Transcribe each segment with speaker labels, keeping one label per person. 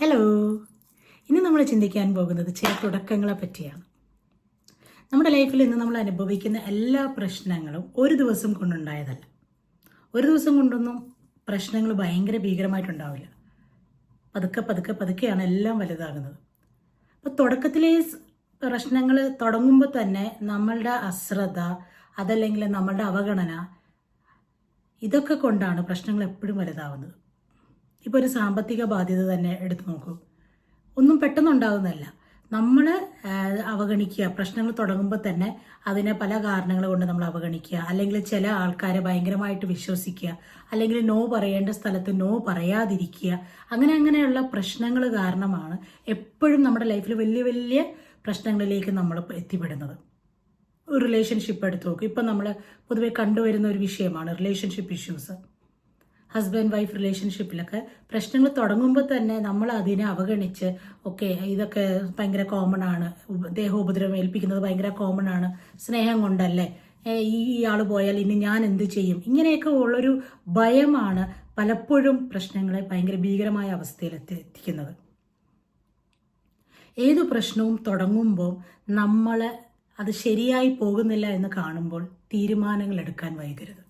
Speaker 1: Hello ഇന്ന് നമ്മൾ ചിന്തിക്കാൻ പോകുന്നത് ചില തുടക്കങ്ങളെ പറ്റിയാണ്. നമ്മുടെ ലൈഫിൽ ഇന്ന് നമ്മൾ അനുഭവിക്കുന്ന എല്ലാ പ്രശ്നങ്ങളും ഒരു ദിവസം കൊണ്ടുണ്ടായതല്ല. ഒരു ദിവസം കൊണ്ടൊന്നും പ്രശ്നങ്ങൾ ഭയങ്കര ഭീകരമായിട്ടുണ്ടാവില്ല. പതുക്കെ പതുക്കെ പതുക്കെയാണ് എല്ലാം വലുതാകുന്നത്. അപ്പോൾ തുടക്കത്തിലെ പ്രശ്നങ്ങൾ തുടങ്ങുമ്പോൾ തന്നെ നമ്മളുടെ അശ്രദ്ധ അതല്ലെങ്കിൽ നമ്മളുടെ അവഗണന ഇതൊക്കെ കൊണ്ടാണ് പ്രശ്നങ്ങൾ എപ്പോഴും വലുതാവുന്നത്. ഇപ്പോൾ ഒരു സാമ്പത്തിക ബാധ്യത തന്നെ എടുത്തു നോക്കൂ. ഒന്നും പെട്ടെന്നുണ്ടാകുന്നതല്ല നമ്മൾ അവഗണിക്കുക പ്രശ്നങ്ങൾ തുടങ്ങുമ്പോൾ തന്നെ അതിനെ പല കാരണങ്ങൾ കൊണ്ട് നമ്മൾ അവഗണിക്കുക. അല്ലെങ്കിൽ ചില ആൾക്കാരെ ഭയങ്കരമായിട്ട് വിശ്വസിക്കുക. അല്ലെങ്കിൽ നോ പറയേണ്ട സ്ഥലത്ത് നോ പറയാതിരിക്കുക. അങ്ങനെ അങ്ങനെയുള്ള പ്രശ്നങ്ങൾ കാരണമാണ് എപ്പോഴും നമ്മുടെ ലൈഫിൽ വലിയ വലിയ പ്രശ്നങ്ങളിലേക്ക് നമ്മൾ എത്തിപ്പെടുന്നത്. ഒരു റിലേഷൻഷിപ്പ് എടുത്തു നോക്കും. ഇപ്പം നമ്മൾ പൊതുവെ കണ്ടുവരുന്ന ഒരു വിഷയമാണ് റിലേഷൻഷിപ്പ് ഇഷ്യൂസ് ഹസ്ബൻഡ് വൈഫ് റിലേഷൻഷിപ്പിലൊക്കെ പ്രശ്നങ്ങൾ തുടങ്ങുമ്പോൾ തന്നെ നമ്മൾ അതിനെ അവഗണിച്ച് ഓക്കെ ഇതൊക്കെ ഭയങ്കര കോമൺ ആണ്. ദേഹോപദ്രവം ഏൽപ്പിക്കുന്നത് ഭയങ്കര കോമൺ ആണ്. സ്നേഹം കൊണ്ടല്ലേ? ഈ ഇയാൾ പോയാൽ ഇനി ഞാൻ എന്ത് ചെയ്യും? ഇങ്ങനെയൊക്കെ ഉള്ളൊരു ഭയമാണ് പലപ്പോഴും പ്രശ്നങ്ങളെ ഭയങ്കര ഭീകരമായ അവസ്ഥയിൽ എത്തി എത്തിക്കുന്നത്. ഏത് പ്രശ്നവും തുടങ്ങുമ്പോൾ നമ്മൾ അത് ശരിയായി പോകുന്നില്ല എന്ന് കാണുമ്പോൾ തീരുമാനങ്ങൾ എടുക്കാൻ വൈകരുത്.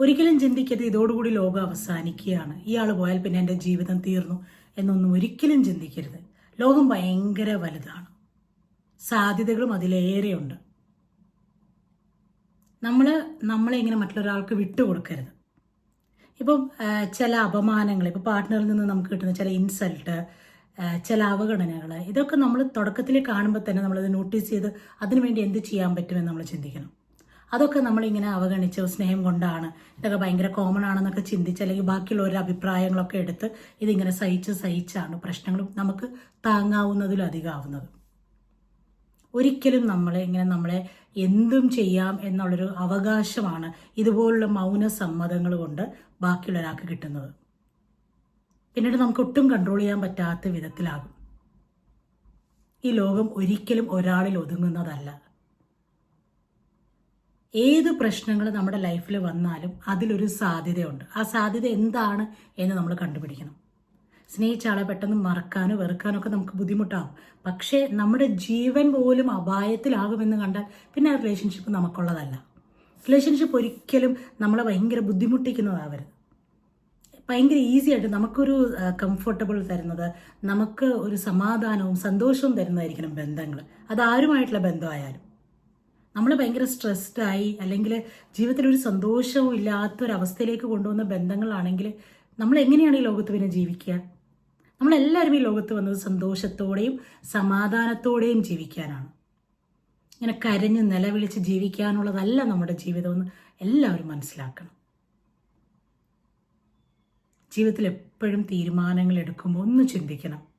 Speaker 1: ഒരിക്കലും ചിന്തിക്കരുത് ഇതോടുകൂടി ലോകം അവസാനിക്കുകയാണ്. ഇയാൾ പോയാൽ പിന്നെ എന്റെ ജീവിതം തീർന്നു എന്നൊന്നും ഒരിക്കലും ചിന്തിക്കരുത്. ലോകം ഭയങ്കര വലുതാണ്. സാധ്യതകളും അതിലേറെയുണ്ട്. നമ്മൾ നമ്മളെ ഇങ്ങനെ മറ്റൊരാൾക്ക് വിട്ടുകൊടുക്കരുത്. ഇപ്പം ചില അപമാനങ്ങൾ ഇപ്പോൾ പാർട്ട്ണറിൽ നിന്ന് നമുക്ക് കിട്ടുന്ന ചില ഇൻസൾട്ട് ചില അവഗണനകൾ ഇതൊക്കെ നമ്മൾ തുടക്കത്തിൽ കാണുമ്പോൾ തന്നെ നമ്മളത് നോട്ടീസ് ചെയ്ത് അതിനുവേണ്ടി എന്ത് ചെയ്യാൻ പറ്റുമെന്ന് നമ്മൾ ചിന്തിക്കണം. അതൊക്കെ നമ്മളിങ്ങനെ അവഗണിച്ച് സ്നേഹം കൊണ്ടാണ്. ഇതൊക്കെ ഭയങ്കര കോമൺ ആണെന്നൊക്കെ ചിന്തിച്ച് അല്ലെങ്കിൽ ബാക്കിയുള്ളവരുടെ അഭിപ്രായങ്ങളൊക്കെ എടുത്ത് ഇതിങ്ങനെ സഹിച്ച് സഹിച്ചാണ് പ്രശ്നങ്ങൾ നമുക്ക് താങ്ങാവുന്നതിലും അധികമാവുന്നത് ഒരിക്കലും നമ്മളെ ഇങ്ങനെ നമ്മളെ എന്തും ചെയ്യാം എന്നുള്ളൊരു അവകാശമാണ് ഇതുപോലുള്ള മൗന സമ്മതങ്ങൾ കൊണ്ട് ബാക്കിയുള്ള ഒരാൾക്ക് കിട്ടുന്നത്. പിന്നീട് നമുക്ക് ഒട്ടും കൺട്രോൾ ചെയ്യാൻ പറ്റാത്ത വിധത്തിലാകും. ഈ ലോകം ഒരിക്കലും ഒരാളിൽ ഒതുങ്ങുന്നതല്ല. ഏത് പ്രശ്നങ്ങൾ നമ്മുടെ ലൈഫിൽ വന്നാലും അതിലൊരു സാധ്യതയുണ്ട്. ആ സാധ്യത എന്താണ് എന്ന് നമ്മൾ കണ്ടുപിടിക്കണം. സ്നേഹിച്ച ആളെ പെട്ടെന്ന് മറക്കാനോ വെറുക്കാനോ ഒക്കെ നമുക്ക് ബുദ്ധിമുട്ടാകും പക്ഷേ നമ്മുടെ ജീവൻ പോലും അപായത്തിലാകുമെന്ന് കണ്ടാൽ പിന്നെ ആ റിലേഷൻഷിപ്പ് നമുക്കുള്ളതല്ല. റിലേഷൻഷിപ്പ് ഒരിക്കലും നമ്മളെ ഭയങ്കര ബുദ്ധിമുട്ടിക്കുന്നതാവരുത്. ഭയങ്കര ഈസി ആയിട്ട് നമുക്കൊരു കംഫർട്ടബിൾ തരുന്നത് നമുക്ക് ഒരു സമാധാനവും സന്തോഷവും തരുന്നതായിരിക്കണം ബന്ധങ്ങൾ. അത് ആരുമായിട്ടുള്ള ബന്ധമായാലും. നമ്മൾ ഭയങ്കര സ്ട്രെസ്ഡായി അല്ലെങ്കിൽ ജീവിതത്തിൽ ഒരു സന്തോഷവും ഇല്ലാത്തൊരവസ്ഥയിലേക്ക് കൊണ്ടുവന്ന ബന്ധങ്ങളാണെങ്കിൽ നമ്മൾ എങ്ങനെയാണ് ഈ ലോകത്ത് പിന്നെ ജീവിക്കുക? നമ്മളെല്ലാവരും ഈ ലോകത്ത് വന്നത് സന്തോഷത്തോടെയും സമാധാനത്തോടെയും ജീവിക്കാനാണ്. ഇങ്ങനെ കരഞ്ഞ് നിലവിളിച്ച് ജീവിക്കാനുള്ളതല്ല നമ്മുടെ ജീവിതമെന്ന് എല്ലാവരും മനസ്സിലാക്കണം. ജീവിതത്തിൽ എപ്പോഴും തീരുമാനങ്ങൾ എടുക്കുമ്പോൾ ഒന്ന് ചിന്തിക്കണം.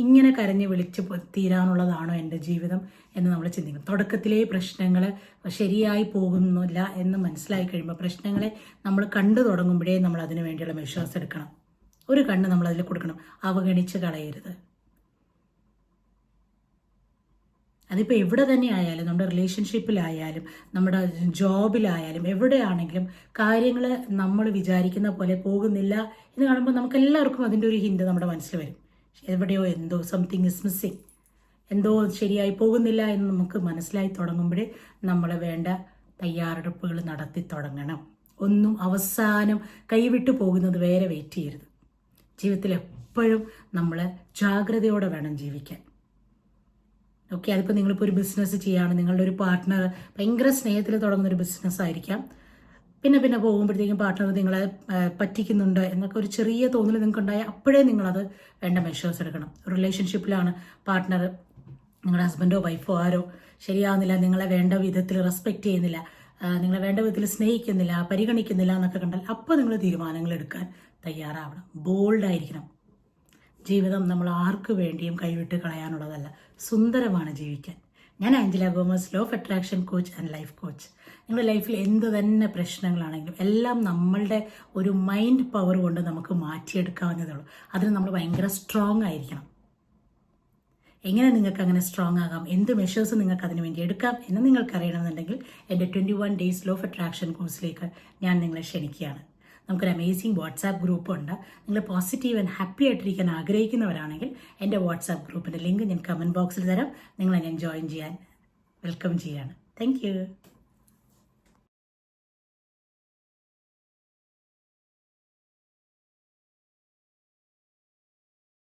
Speaker 1: ഇങ്ങനെ കരഞ്ഞ് വിളിച്ച് തീരാനുള്ളതാണോ എന്റെ ജീവിതം എന്ന് നമ്മൾ ചിന്തിക്കും. തുടക്കത്തിലെ പ്രശ്നങ്ങൾ ശരിയായി പോകുന്നില്ല എന്ന് മനസ്സിലായി കഴിയുമ്പോൾ പ്രശ്നങ്ങളെ നമ്മൾ കണ്ടു തുടങ്ങുമ്പോഴേ നമ്മൾ അതിനു വേണ്ടിയുള്ള മെഷേഴ്സ് എടുക്കണം. ഒരു കണ്ണ് നമ്മൾ അതിൽ കൊടുക്കണം. അവഗണിച്ച് കളയരുത്. അതിപ്പോൾ എവിടെ തന്നെ ആയാലും നമ്മുടെ റിലേഷൻഷിപ്പിലായാലും നമ്മുടെ ജോബിലായാലും എവിടെയാണെങ്കിലും കാര്യങ്ങൾ നമ്മൾ വിചാരിക്കുന്ന പോലെ പോകുന്നില്ല എന്ന് കാണുമ്പോൾ നമുക്ക് എല്ലാവർക്കും അതിന്റെ ഒരു ഹിന്റ് നമ്മുടെ മനസ്സിൽ വരും. എവിടെയോ എന്തോ സംതിങ് ഇസ് മിസ്സിങ് എന്തോ ശരിയായി പോകുന്നില്ല എന്ന് നമുക്ക് മനസ്സിലായി തുടങ്ങുമ്പോഴേ നമ്മൾ വേണ്ട തയ്യാറെടുപ്പുകൾ നടത്തി തുടങ്ങണം. ഒന്നും അവസാനം കൈവിട്ടു പോകുന്നത് വേറെ വെയിറ്റ് ചെയ്യരുത്. ജീവിതത്തിൽ എപ്പോഴും നമ്മൾ ജാഗ്രതയോടെ വേണം ജീവിക്കാൻ. ഓക്കെ അതിപ്പോൾ നിങ്ങളിപ്പോൾ ഒരു ബിസിനസ് ചെയ്യുകയാണ് നിങ്ങളുടെ ഒരു പാർട്ട്ണർ ഭയങ്കര സ്നേഹത്തിൽ തുടങ്ങുന്ന ഒരു ബിസിനസ് പിന്നെ പിന്നെ പോകുമ്പോഴത്തേക്കും പാർട്ട്ണർ നിങ്ങളെ പറ്റിക്കുന്നുണ്ട് എന്നൊക്കെ ഒരു ചെറിയ തോന്നൽ നിങ്ങൾക്ക് ഉണ്ടായാൽ അപ്പോഴേ നിങ്ങളത് വേണ്ട മെഷേഴ്സ് എടുക്കണം. റിലേഷൻഷിപ്പിലാണ് പാർട്ട്ണർ നിങ്ങളുടെ ഹസ്ബൻഡോ വൈഫോ ആരോ ശരിയാവുന്നില്ല നിങ്ങളെ വേണ്ട വിധത്തിൽ റെസ്പെക്ട് ചെയ്യുന്നില്ല നിങ്ങളെ വേണ്ട വിധത്തിൽ സ്നേഹിക്കുന്നില്ല പരിഗണിക്കുന്നില്ല എന്നൊക്കെ കണ്ടാൽ അപ്പോൾ നിങ്ങൾ തീരുമാനങ്ങൾ എടുക്കാൻ തയ്യാറാവണം. ബോൾഡായിരിക്കണം ജീവിതം നമ്മൾ ആർക്കു വേണ്ടിയും കൈവിട്ട് കളയാനുള്ളതല്ല. സുന്ദരമാണ് ജീവിക്കാൻ. ഞാൻ Angela Gomes law of attraction coach and life coach നിങ്ങളുടെ ലൈഫിൽ എന്ത് തന്നെ പ്രശ്നങ്ങളാണെങ്കിലും എല്ലാം നമ്മളുടെ ഒരു മൈൻഡ് പവർ കൊണ്ട് നമുക്ക് മാറ്റിയെടുക്കാവുന്നതേ ഉള്ളൂ അതിന് നമ്മൾ ഭയങ്കര സ്ട്രോങ് ആയിരിക്കണം. എങ്ങനെ നിങ്ങൾക്ക് അങ്ങനെ സ്ട്രോങ് ആകാം? എന്ത് മെഷേഴ്സ് നിങ്ങൾക്ക് അതിനു വേണ്ടി എടുക്കാം എന്ന് നിങ്ങൾക്ക് അറിയണമെന്നുണ്ടെങ്കിൽ എന്റെ twenty one days law of attraction കോഴ്സിലേക്ക് ഞാൻ നിങ്ങളെ ക്ഷണിക്കുകയാണ്. നമുക്കൊരു അമേസിങ് വാട്സാപ്പ് ഗ്രൂപ്പുണ്ട് നിങ്ങൾ പോസിറ്റീവ് ആൻഡ് ഹാപ്പി ആയിട്ടിരിക്കാൻ ആഗ്രഹിക്കുന്നവരാണെങ്കിൽ എന്റെ വാട്സാപ്പ് ഗ്രൂപ്പിന്റെ ലിങ്ക് ഞാൻ കമന്റ് ബോക്സിൽ തരാം. നിങ്ങളെ ഞാൻ ജോയിൻ ചെയ്യാൻ വെൽക്കം ചെയ്യാണ്. താങ്ക്